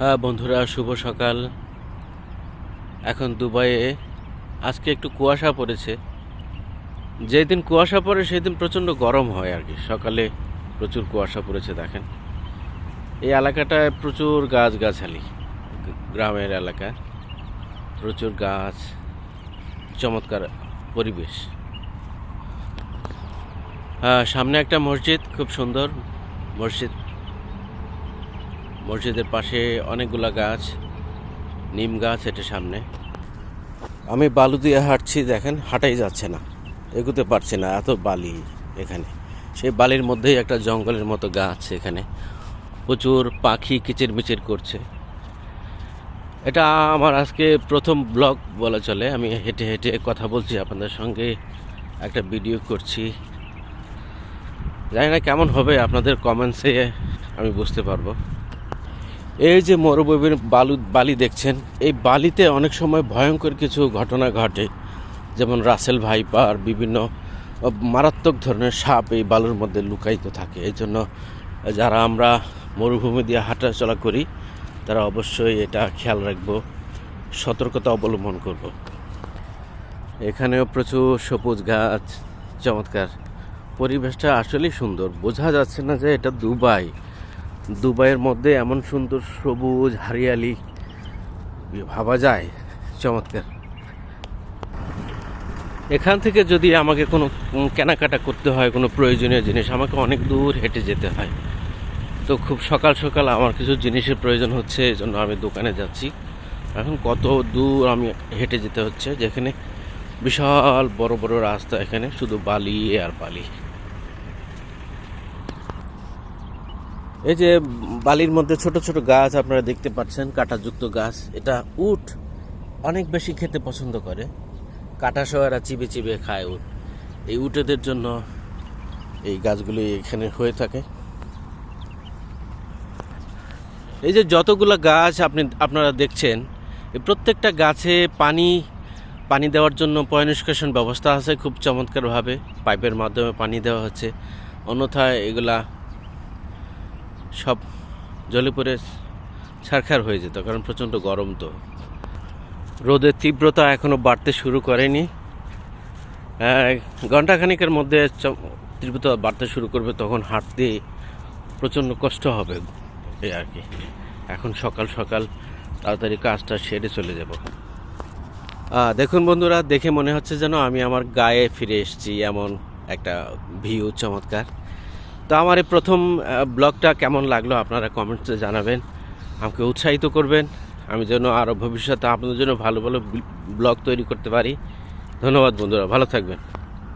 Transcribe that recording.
হ্যাঁ বন্ধুরা, শুভ সকাল। এখন দুবাইয়ে। আজকে একটু কুয়াশা পড়েছে। যেদিন কুয়াশা পড়ে, সেদিন প্রচণ্ড গরম হয় আর কি। সকালে প্রচুর কুয়াশা পড়েছে, দেখেন। এই এলাকাটায় প্রচুর গাছগাছালি, গ্রামের এলাকা। প্রচুর গাছ, চমৎকার পরিবেশ। হ্যাঁ সামনে একটা মসজিদ, খুব সুন্দর। মসজিদ মসজিদের পাশে অনেকগুলা গাছ, নিম গাছ এটা সামনে। আমি বালু দিয়ে হাঁটছি, দেখেন, হাঁটাই যাচ্ছে না, এগুতে পারছি না, এত বালি এখানে। সেই বালির মধ্যেই একটা জঙ্গলের মতো গাছ এখানে। প্রচুর পাখি কিচিরমিচির করছে। এটা আমার আজকে প্রথম ব্লগ বলা চলে। আমি হেঁটে হেঁটে কথা বলছি, আপনাদের সঙ্গে একটা ভিডিও করছি। জানি না কেমন হবে, আপনাদের কমেন্টসে আমি বুঝতে পারব। এই যে মরুভূমির বালু, বালি দেখছেন, এই বালিতে অনেক সময় ভয়ঙ্কর কিছু ঘটনা ঘটে। যেমন রাসেল ভাইপার বিভিন্ন মারাত্মক ধরনের সাপ এই বালুর মধ্যে লুকায়িত থাকে। এই জন্য যারা আমরা মরুভূমি দিয়ে হাঁটাচলা করি, তারা অবশ্যই এটা খেয়াল রাখব, সতর্কতা অবলম্বন করব। এখানেও প্রচুর সবুজ গাছ, চমৎকার। পরিবেশটা আসলেই সুন্দর। বোঝা যাচ্ছে না যে এটা দুবাই। দুবাইয়ের মধ্যে এমন সুন্দর সবুজ, হারিয়ালি ভাবা যায়। চমৎকার। এখান থেকে যদি আমাকে কোনো কেনাকাটা করতে হয়, কোনো প্রয়োজনীয় জিনিস, আমাকে অনেক দূর হেঁটে যেতে হয়। তো খুব সকাল সকাল আমার কিছু জিনিসের প্রয়োজন হচ্ছে, এই জন্য আমি দোকানে যাচ্ছি। এখন কত দূর আমি হেঁটে যেতে হচ্ছে, যেখানে বিশাল বড় বড় রাস্তা এখানে, শুধু বালি আর বালি। এই যে বালির মধ্যে ছোট ছোট গাছ আপনারা দেখতে পাচ্ছেন, কাঁটাযুক্ত গাছ। এটা উট অনেক বেশি খেতে পছন্দ করে। কাঁটা সহ চিবে চিবে খায় উট। এই উটেদের জন্য এই গাছগুলি এখানে হয়ে থাকে। এই যে যতগুলো গাছ আপনি, আপনারা দেখছেন এই প্রত্যেকটা গাছে পানি পানি দেওয়ার জন্য পয়নিষ্কাশন ব্যবস্থা আছে খুব চমৎকারভাবে। পাইপের মাধ্যমে পানি দেওয়া হচ্ছে। অন্যথায় এগুলা সব জলে পড়ে ছারখার হয়ে যেত কারণ প্রচণ্ড গরম তো। রোদের তীব্রতা এখনও বাড়তে শুরু করেনি। আহ, ঘন্টাখানিকের মধ্যে তীব্রতা বাড়তে শুরু করবে তখন হাঁটতে প্রচণ্ড কষ্ট হবে এই আর কি। এখন সকাল সকাল তাড়াতাড়ি কাজটা সেরে চলে যাব। দেখুন বন্ধুরা দেখে মনে হচ্ছে যেন আমি আমার গায়ে ফিরে এসেছি এমন একটা ভিউ চমৎকার। তো আমার এই প্রথম ব্লগটা কেমন লাগল আপনারা কমেন্টসে জানাবেন। আমাকে উৎসাহিত করবেন। আমি যেন আরও ভবিষ্যতে আপনাদের জন্য ভালো ভালো ব্লগ তৈরি করতে পারি। ধন্যবাদ বন্ধুরা, ভালো থাকবেন।